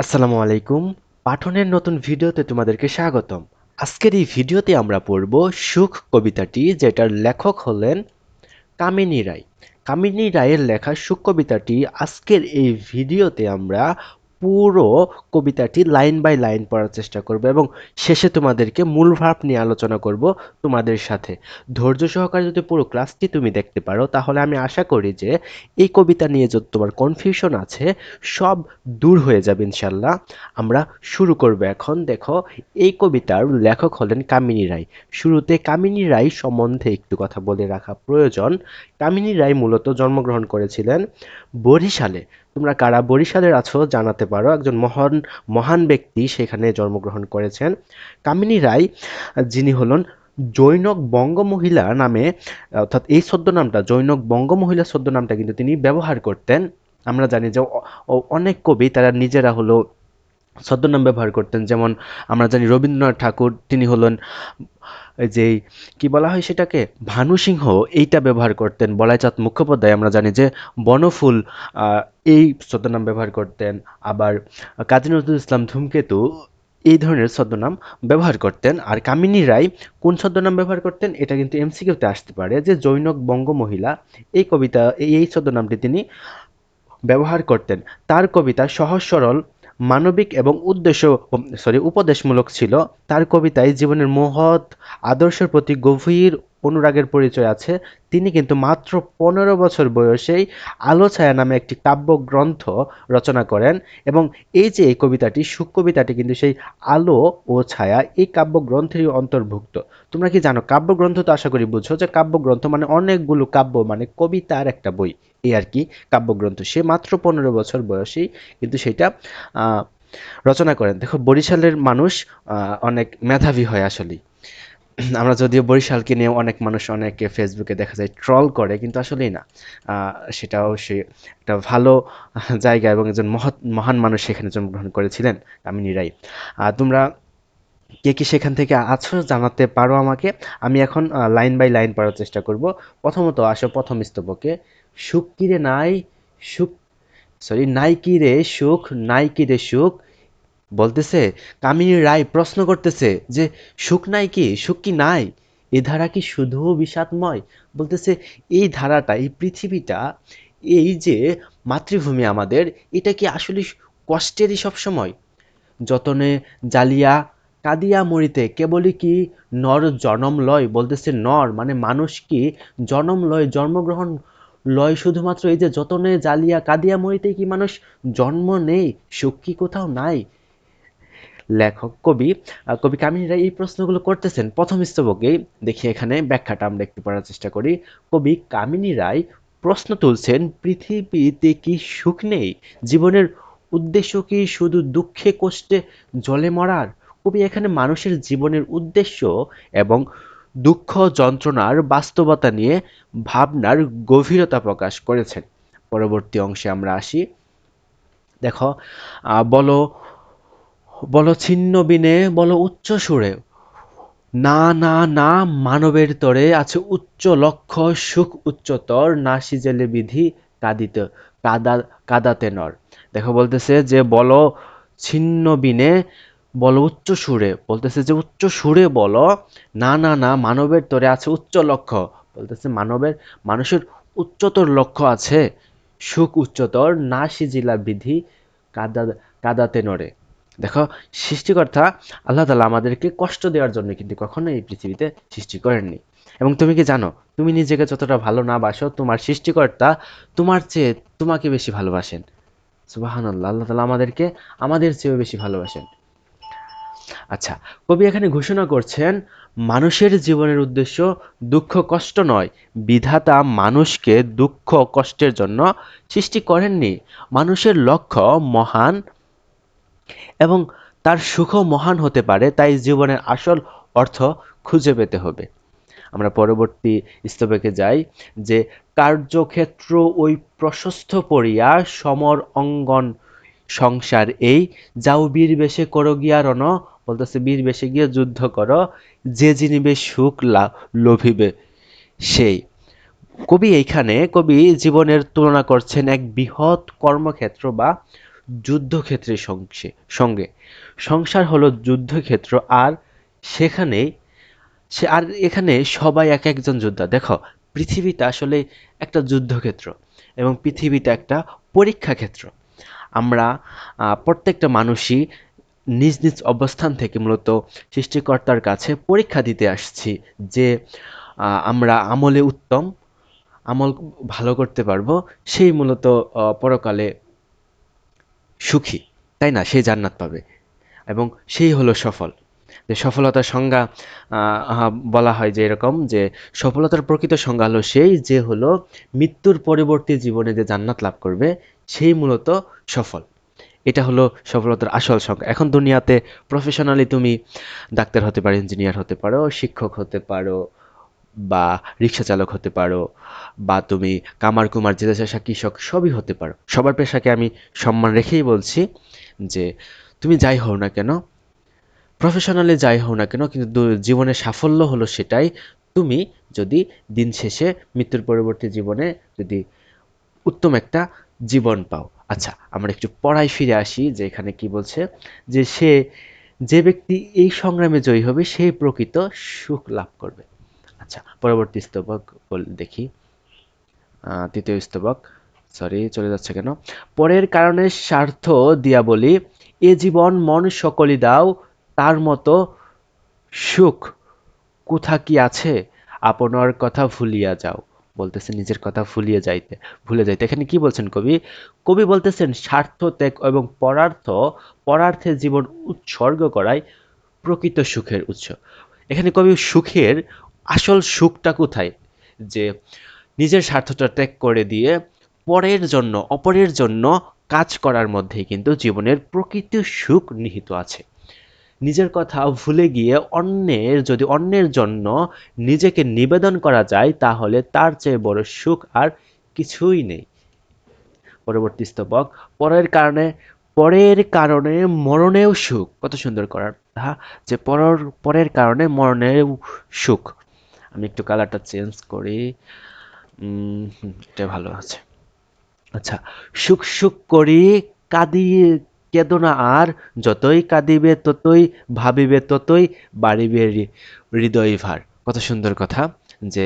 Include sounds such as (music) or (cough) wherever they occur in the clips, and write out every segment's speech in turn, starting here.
আসসালামু আলাইকুম। পাঠনের নতুন ভিডিওতে তোমাদেরকে স্বাগতম। আজকের এই ভিডিওতে আমরা পড়ব সুখ কবিতাটি যেটার লেখক হলেন কামিনী রায়। কামিনী রায়ের লেখা সুখ কবিতাটি আজকের এই ভিডিওতে আমরা পুরো কবিতাটি লাইন বাই লাইন পড়ার চেষ্টা করব এবং শেষে তোমাদেরকে মূল ভাব নিয়ে আলোচনা করব তোমাদের সাথে। ধৈর্য সহকারে যদি পুরো ক্লাসটি তুমি দেখতে পারো, তাহলে আমি আশা করি যে এই কবিতা নিয়ে যত তোমার কনফিউশন আছে, সব দূর হয়ে যাবে ইনশাল্লাহ আমরা শুরু করব এখন। দেখো, এই কবিতার লেখক হলেন কামিনী রায়। শুরুতে কামিনী রায় সম্বন্ধে একটু কথা বলে রাখা প্রয়োজন। কামিনী রায় মূলত জন্মগ্রহণ করেছিলেন বরিশালে। তোমরা কারা বরিশালের আছো জানাতে পারো। একজন মহান মহান ব্যক্তি সেখানে জন্মগ্রহণ করেছেন। কামিনী রায়, যিনি হলেন জৈনক বঙ্গমহিলা নামে, অর্থাৎ এই ছদ্মনামটা, জৈনক বঙ্গমহিলা ছদ্মনামটা কিন্তু তিনি ব্যবহার করতেন। আমরা জানি যে অনেক কবি তারা নিজেরা হলো ছদ্মনাম ব্যবহার করতেন। যেমন আমরা জানি রবীন্দ্রনাথ ঠাকুর, তিনি হলেন এই যে কি বলা হয় সেটাকে? ভানু সিংহ এইটা ব্যবহার করতেন। বলাইচাঁদ মুখোপাধ্যায়, আমরা জানি যে বনফুল এই ছদ্মনাম ব্যবহার করতেন। আবার কাজী নজরুল ইসলাম ধূমকেতু, এই ধরনের ছদ্মনাম ব্যবহার করতেন। আর কামিনী রায় কোন ছদ্মনাম ব্যবহার করতেন? এটা কিন্তু এমসিকিউতে আসতে পারে যে জৈনক বঙ্গ মহিলা এই কবিতা এই ছদ্মনামটি তিনি ব্যবহার করতেন। তার কবিতা সহজ সরল মানবিক এবং উদ্দেশ্য সরি উপদেশমূলক ছিল। তার কবিতায় জীবনের মহৎ আদর্শের প্রতি গভীর অনুরাগের পরিচয় আছে। তিনি কিন্তু মাত্র পনেরো বছর বয়সেই আলো ছায়া নামে একটি কাব্যগ্রন্থ রচনা করেন এবং এই যে এই কবিতাটি সুখ কবিতাটি কিন্তু সেই আলো ও ছায়া এই কাব্যগ্রন্থেরই অন্তর্ভুক্ত। তোমরা কি জানো, কাব্যগ্রন্থ তো আশা করি বুঝছ যে কাব্যগ্রন্থ মানে অনেকগুলো কাব্য মানে কবিতার একটা বই। এই আর কি, কাব্যগ্রন্থ। সে মাত্র পনেরো বছর বয়সেই কিন্তু সেটা রচনা করেন। দেখো, বরিশালের মানুষ অনেক মেধাবী হয় আসলেই। (clears throat) আমরা যদিও বরিশালকে নিয়ে অনেক মানুষ অনেকে ফেসবুকে দেখা যায় ট্রল করে কিন্তু আসলেই না। সেটা অবশ্যই একটা ভালো জায়গা এবং একজন মহৎ মহান মানুষ সেখানে জন্মগ্রহণ করেছিলেন রায় আহ, তোমরা কে কি সেখান থেকে আছো জানাতে পারো আমাকে। আমি এখন লাইন বাই লাইন পড়ার চেষ্টা করব। প্রথমত আসো প্রথম স্তবকে। সুখ কি রে নাই? সুখ সরি নাই রে সুখ? নাই কি রে সুখ? বলতেছে কামিনী রায় প্রশ্ন করতেছে যে, সুখ নাই কি? সুখ কি নাই? এ ধারা কি শুধু বিষাদময়? বলতেছে, এই ধারাটা, এই পৃথিবীটা, এই যে মাতৃভূমি আমাদের, এটা কি আসলে কষ্টেরই সব সময় যতনে জ্বালিয়া কাঁদিয়া মরিতে, কেবলই কি নর জনম লয়? বলতেছে, নর মানে মানুষ কি জনম লয়, জন্মগ্রহণ লয় শুধুমাত্র? এই যে যতনে জ্বালিয়া কাঁদিয়া মরিতে কি মানুষ জন্ম নেই, সুখ কি কোথাও নাই? লেখক কবি কবি কামিনীরা এই প্রশ্নগুলো করতেছেন। প্রথম স্তবকেই দেখি এখানে ব্যাখ্যাটা আমরা একটু পড়ার চেষ্টা করি। কবি কামিনী রায় প্রশ্ন তুলছেন, পৃথিবীতে কি সুখ নেই? জীবনের উদ্দেশ্য কি শুধু দুঃখে কষ্টে জলে মরার? কবি, এখানে মানুষের জীবনের উদ্দেশ্য এবং দুঃখ যন্ত্রণার বাস্তবতা নিয়ে ভাবনার গভীরতা প্রকাশ করেছেন। পরবর্তী অংশে আমরা আসি। দেখো বলো বলো ছিন্ন বিনে, বলো উচ্চ সুরে। না না না, মানবের তরে আছে উচ্চ লক্ষ্য, সুখ উচ্চতর না সিজেলে বিধি কাঁদিতে, কাদা, কাদাতে নর। দেখো বলতেছে যে, বলো ছিন্ন বিনে, বলো উচ্চ সুরে। বলতেছে যে, উচ্চ সুরে বলো, না না না, মানবের তরে আছে উচ্চ লক্ষ্য। বলতেছে মানবের, মানুষের উচ্চতর লক্ষ্য আছে, সুখ উচ্চতর, না সিজিলা বিধি কাদা, কাদাতে নড়ে। দেখো, সৃষ্টিকর্তা আল্লাহ তালা আমাদেরকে কষ্ট দেওয়ার জন্য কিন্তু কখনো এই পৃথিবীতে সৃষ্টি করেননি। এবং তুমি কি জানো, তুমি নিজেকে যতটা ভালো না বাসো, তোমার সৃষ্টিকর্তা তোমার চেয়ে তোমাকে বেশি ভালোবাসেন। সুবাহান আল্লাহ আল্লাহ তালা আমাদেরকে আমাদের চেয়েও বেশি ভালোবাসেন। আচ্ছা কবি এখানে ঘোষণা করছেন, মানুষের জীবনের উদ্দেশ্য দুঃখ কষ্ট নয়, বিধাতা মানুষকে দুঃখ কষ্টের জন্য সৃষ্টি করেননি। মানুষের লক্ষ্য মহান এবং তার সুখও মহান হতে পারে, তাই জীবনের আসল অর্থ খুঁজে পেতে হবে। আমরা পরবর্তী স্তবকে যাই, যে কার্যক্ষেত্র ওই প্রশস্ত পড়িয়া সমর অঙ্গন সংসার এই, যাও বীর বেশে করো গিয়া রণ, বলতেছে বীর বেশে গিয়ে যুদ্ধ করো, যে জিনিবে সুখ লোভিবে সেই। কবি এইখানে, কবি জীবনের তুলনা করছেন এক বৃহৎ কর্মক্ষেত্র বা যুদ্ধক্ষেত্রের সঙ্গে সংসার হলো যুদ্ধক্ষেত্র, আর সেখানে সে, আর এখানে সবাই এক একজন যোদ্ধা। দেখো, পৃথিবীটা আসলে একটা যুদ্ধক্ষেত্র এবং পৃথিবীটা একটা পরীক্ষা ক্ষেত্র আমরা প্রত্যেকটা মানুষই নিজ নিজ অবস্থান থেকে মূলত সৃষ্টিকর্তার কাছে পরীক্ষা দিতে আসছি যে আমরা আমলে উত্তম, আমল ভালো করতে পারব। সেই মূলত পরকালে সুখী, তাই না? সে জান্নাত পাবে। এবং সেই হলো সফল। যে সফলতার সংজ্ঞা বলা হয় যে এরকম যে সফলতার প্রকৃত সংজ্ঞা হলো সেই যে হলো মৃত্যুর পরবর্তী জীবনে যে জান্নাত লাভ করবে, সেই মূলত সফল। এটা হলো সফলতার আসল সংখ্যা এখন দুনিয়াতে প্রফেশনালি তুমি ডাক্তার হতে পারো ইঞ্জিনিয়ার হতে পারো, শিক্ষক হতে পারো বা রিক্সা চালক হতে পারো বা তুমি কামার কুমার জেলে চাষা কৃষক সবই হতে পারো। সবার পেশাকে আমি সম্মান রেখেই বলছি যে তুমি যাই হও না কেন প্রফেশনালি যাই হও না কেন, কিন্তু জীবনের সাফল্য হলো সেটাই। তুমি যদি দিন শেষে মৃত্যুর পরবর্তী জীবনে যদি উত্তম একটা জীবন পাও। আচ্ছা আমরা একটু পড়ায় ফিরে আসি যে এখানে কি বলছে যে সে যে ব্যক্তি এই সংগ্রামে জয়ী হবে সেই প্রকৃত সুখ লাভ করবে। আচ্ছা পরবর্তী স্তবক দেখি। তৃতীয় স্তবক সরি চলে যাচ্ছে কেন? পরের কারণে স্বার্থ দিয়া বলি, এ জীবন মন সকলি দাও, তার মতো সুখ কোথা কি আছে? আপনার কথা ভুলিয়া যাও, বলতেছে নিজের কথা ভুলিয়ে যাইতে, ভুলে যাইতে। এখানে কি বলছেন কবি? কবি বলতেছেন, স্বার্থ ত্যাগ এবং পরার্থ পরার্থে জীবন উৎসর্গ করাই প্রকৃত সুখের উৎস। এখানে কবি সুখের আসল সুখটা কোথায়? যে নিজের স্বার্থটা ত্যাগ করে দিয়ে পরের জন্য, অপরের জন্য কাজ করার মধ্যেই কিন্তু জীবনের প্রকৃত সুখ নিহিত আছে। নিজের কথা ভুলে গিয়ে অন্যের, যদি অন্যের জন্য নিজেকে নিবেদন করা যায়, তাহলে তার চেয়ে বড় সুখ আর কিছুই নেই। পরবর্তী স্তবক, পরের কারণে পরের কারণে মরণেও সুখ। কত সুন্দর করার যে পরের পরের কারণে মরণেও সুখ। আমি একটু কালারটা চেঞ্জ করি। এটা ভালো আছে। আচ্ছা সুখ সুখ করি কাঁদি কেঁদো না আর, যতই কাঁদিবে ততই ভাবিবে ততই বাড়িবে হৃদয় ভার। কত সুন্দর কথা যে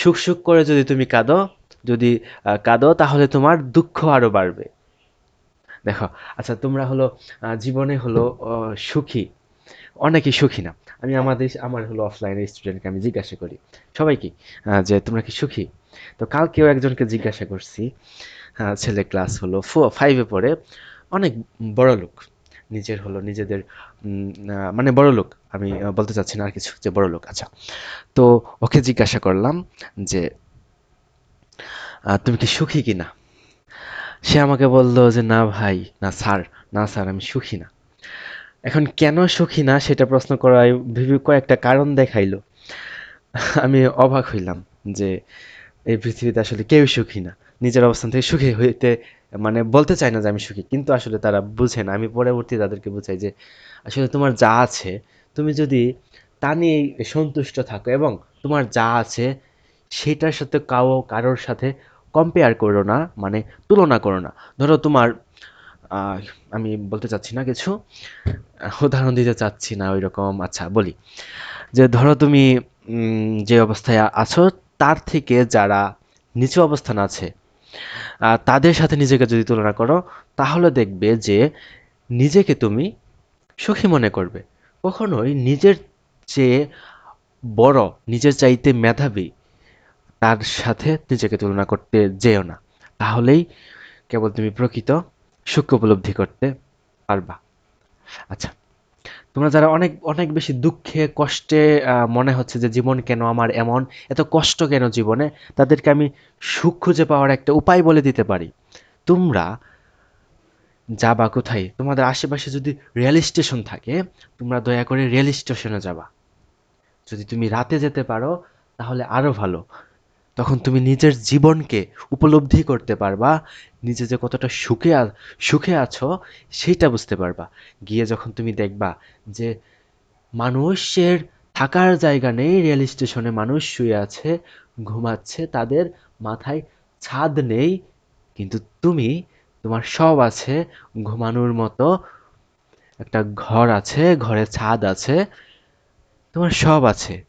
সুখ সুখ করে যদি তুমি কাঁদো, যদি কাঁদো তাহলে তোমার দুঃখ আরও বাড়বে। দেখো আচ্ছা তোমরা হলো জীবনে হলো সুখী। অনেকেই সুখী না। আমি আমাদের আমার হলো অফলাইনের স্টুডেন্টকে আমি জিজ্ঞাসা করি সবাইকে যে, তোমরা কি সুখী? তো কালকেও একজনকে জিজ্ঞাসা করছি ছেলে ক্লাস হলো ফো ফাইভে পড়ে, অনেক বড় লোক, নিজের হলো নিজেদের মানে বড় লোক, আমি বলতে চাচ্ছি না আর কিছু, যে বড় লোক আচ্ছা। তো ওকে জিজ্ঞাসা করলাম যে তুমি কি সুখী কিনা? সে আমাকে বলল যে, না ভাই, না স্যার না স্যার, আমি সুখী না। এখন কেন সুখী না সেটা প্রশ্ন করায় ভেবে কয়েকটা কারণ দেখাইলো। আমি অবাক হইলাম যে এই পৃথিবীতে আসলে কেউ সুখী না। নিজের অবস্থান থেকে সুখী হইতে মানে বলতে চায় না যে আমি সুখী, কিন্তু আসলে তারা বুঝে না। আমি পরবর্তী তাদেরকে বুঝাই যে আসলে তোমার যা আছে, তুমি যদি তা নিয়ে সন্তুষ্ট থাকো এবং তোমার যা আছে সেটার সাথে কাও, কারোর সাথে কম্পেয়ার করো না মানে তুলনা করো না। ধরো তোমার আমি বলতে চাচ্ছি না কিছু, উদাহরণ দিতে চাচ্ছি না ওই রকম আচ্ছা বলি যে ধরো তুমি যে অবস্থায় আছো, তার থেকে যারা নিচু অবস্থান আছে তাদের সাথে নিজেকে যদি তুলনা করো, তাহলে দেখবে যে নিজেকে তুমি সুখী মনে করবে। কখনোই নিজের চেয়ে বড়, নিজের চাইতে মেধাবী তার সাথে নিজেকে তুলনা করতে যেও না। তাহলেই কেবল তুমি প্রকৃত সুখ উপলব্ধি করতে পারবা। আচ্ছা তোমরা যারা অনেক অনেক বেশি দুঃখে, কষ্টে মনে হচ্ছে যে জীবন কেন আমার এমন, এত কষ্ট কেন জীবনে, তাদেরকে আমি সুখ খুঁজে পাওয়ার একটা উপায় বলে দিতে পারি। তোমরা যাবা কোথায়? তোমাদের আশেপাশে যদি রেল স্টেশন থাকে, তোমরা দয়া করে রেল স্টেশনে যাবা। যদি তুমি রাতে যেতে পারো, তাহলে আরও ভালো। তখন তুমি নিজের জীবনকে উপলব্ধি করতে পারবা, নিজে যে কতটা সুখে সুখে আছো, সেইটা বুঝতে পারবা। গিয়ে যখন তুমি দেখবা যে মানুষের থাকার জায়গা নেই, রেল স্টেশনে মানুষ শুয়ে আছে, ঘুমাচ্ছে, তাদের মাথায় ছাদ নেই, কিন্তু তুমি, তোমার সব আছে, ঘুমানোর মতো একটা ঘর আছে, ঘরে ছাদ আছে, তোমার সব আছে।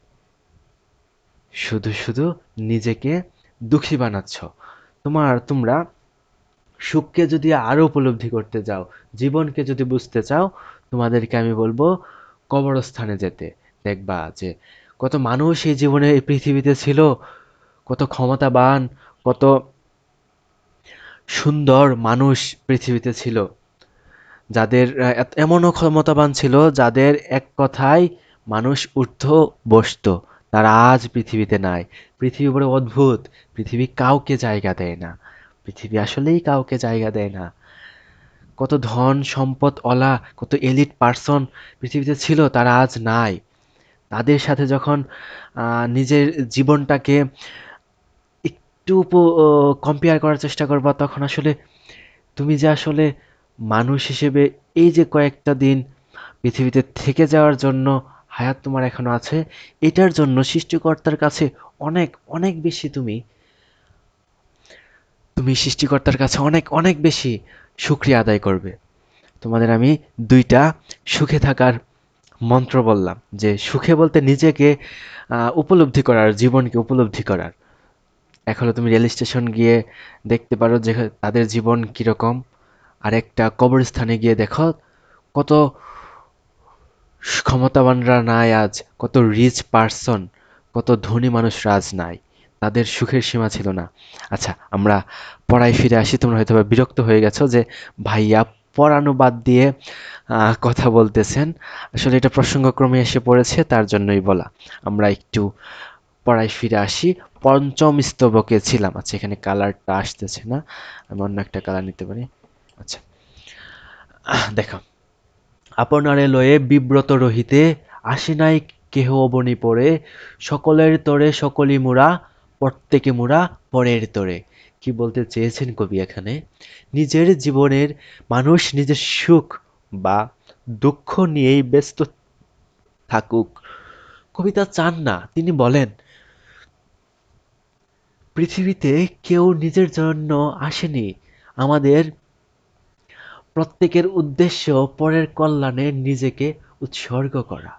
শুধু শুধু নিজেকে দুঃখী বানাচ্ছ। তোমার, তোমরা সুখকে যদি আরও উপলব্ধি করতে যাও জীবনকে যদি বুঝতে চাও, তোমাদেরকে আমি বলব কবরস্থানে যেতে। দেখবা যে কত মানুষ এই জীবনে এই পৃথিবীতে ছিল, কত ক্ষমতাবান, কত সুন্দর মানুষ পৃথিবীতে ছিল। যাদের, এমনও ক্ষমতাবান ছিল যাদের এক কথায় মানুষ উঠত বসত তারা আজ পৃথিবীতে নাই। পৃথিবী বড় অদ্ভুত। পৃথিবী কাউকে জায়গা দেয় না। পৃথিবী আসলেই কাউকে জায়গা দেয় না। কত ধন, সম্পদ, অলা, কত এলিট পার্সন পৃথিবীতে ছিল, তারা আজ নাই। তাদের সাথে যখন নিজের জীবনটাকে একটু কম্পেয়ার করার চেষ্টা করবা, তখন আসলে তুমি যে আসলে মানুষ হিসেবে এই যে কয়েকটা দিন পৃথিবীতে থেকে যাওয়ার জন্য হায়াত তোমার এখনও আছে। এটার জন্য সৃষ্টিকর্তার কাছে অনেক অনেক বেশি তুমি। তুমি সৃষ্টিকর্তার কাছে অনেক অনেক বেশি শুক্রিয়া আদায় করবে। তোমাদের আমি দুইটা সুখে থাকার মন্ত্র বললাম, যে সুখে বলতে নিজেকে উপলব্ধি করার, জীবনকে উপলব্ধি করার। হলো তুমি রেল স্টেশন গিয়ে দেখতে পারো যে তাদের জীবন কীরকম। আর একটা কবরস্থানে গিয়ে দেখো কত ক্ষমতাবানরা নাই আজ, কত রিচ পার্সন কত ধনী মানুষরা আজ নাই। তাদের সুখের সীমা ছিল না। আচ্ছা আমরা পড়ায় ফিরে আসি, তোমরা হয়তো বিরক্ত হয়ে গেছো যে ভাইয়া পড়ানো বাদ দিয়ে কথা বলতেছেন। আসলে এটা প্রসঙ্গক্রমে এসে পড়েছে, তার জন্যই বলা। আমরা একটু পড়ায় ফিরে আসি। পঞ্চম স্তবকে ছিলাম। আচ্ছা এখানে কালারটা আসতেছে না। আমি অন্য একটা কালার নিতে পারি। আচ্ছা দেখো। আপনারে লয়ে বিব্রত রহিতে আসি নাই কেহ অবনি পড়ে সকলের তরে সকলি মুরা প্রত্যেকে মুরা পরের তরে কি বলতে চেয়েছেন কবি এখানে? নিজের জীবনের মানুষ নিজের সুখ বা দুঃখ নিয়েই ব্যস্ত থাকুক। কবিতা চান না, তিনি বলেন, পৃথিবীতে কেউ নিজের জন্য আসেনি। আমাদের প্রত্যেকের উদ্দেশ্য পরের কল্যাণে নিজেকে উৎসর্গ করা।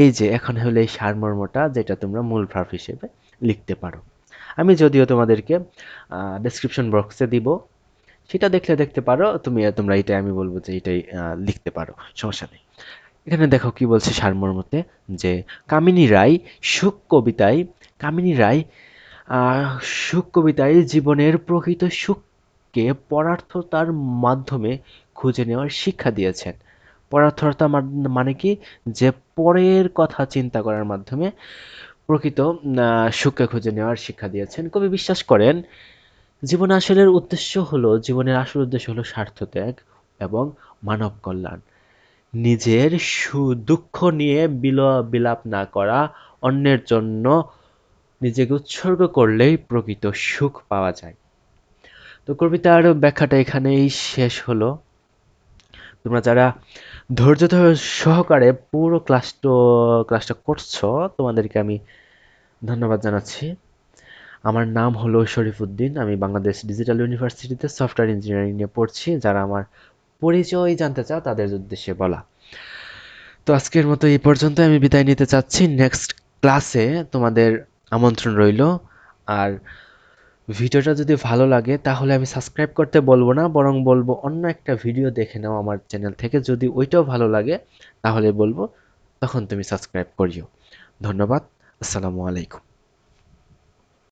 এই যে, এখন হলো এই সারমর্মটা যেটা তোমরা মূল ভার্ব হিসেবে লিখতে পারো। আমি যদিও তোমাদেরকে ডেসক্রিপশন বক্সে দিব, সেটা দেখলে দেখতে পারো, তুমি, তোমরা এটাই আমি বলব যে এটাই লিখতে পারো, সমস্যা নেই। এখানে দেখো কি বলছে সারমর্মতে যে, কামিনী রায় সুখ কবিতায়, কামিনী রায় সুখ কবিতায় জীবনের প্রকৃত সুখকে পরার্থতার মাধ্যমে খুঁজে নেওয়ার শিক্ষা দিয়েছেন। পরার্থতা মান- কি? যে পরের কথা চিন্তা করার মাধ্যমে প্রকৃত সুখকে খুঁজে নেওয়ার শিক্ষা দিয়েছেন। কবি বিশ্বাস করেন, জীবন আসলের উদ্দেশ্য হলো, জীবনের আসল উদ্দেশ্য হলো স্বার্থত্যাগ এবং মানব কল্যাণ। নিজের সু দুঃখ নিয়ে বিল, বিলাপ না করা অন্যের জন্য নিজেকে উৎসর্গ করলেই প্রকৃত সুখ পাওয়া যায়। তো কবিতার ব্যাখ্যাটা এখানেই শেষ হলো। তোমরা যারা ধৈর্য ধরে সহকারে পুরো ক্লাসটা ক্লাসটা করছ, তোমাদেরকে আমি ধন্যবাদ জানাচ্ছি। আমার নাম হলো শরীফুদ্দিন আমি বাংলাদেশ ডিজিটাল ইউনিভার্সিটিতে সফটওয়্যার ইঞ্জিনিয়ারিং নিয়ে পড়ছি। যারা আমার পরিচয় জানতে চাও, তাদের উদ্দেশ্যে বলা। তো আজকের মতো এই পর্যন্ত আমি বিদায় নিতে চাচ্ছি। নেক্সট ক্লাসে তোমাদের আমন্ত্রণ রইল। আর ভিডিওটা যদি ভালো লাগে, তাহলে আমি সাবস্ক্রাইব করতে বলব না, বরং বলব অন্য একটা ভিডিও দেখে নাও আমার চ্যানেল থেকে। যদি ওইটাও ভালো লাগে, তাহলে বলব তখন তুমি সাবস্ক্রাইব করিও। ধন্যবাদ, আসসালামু আলাইকুম।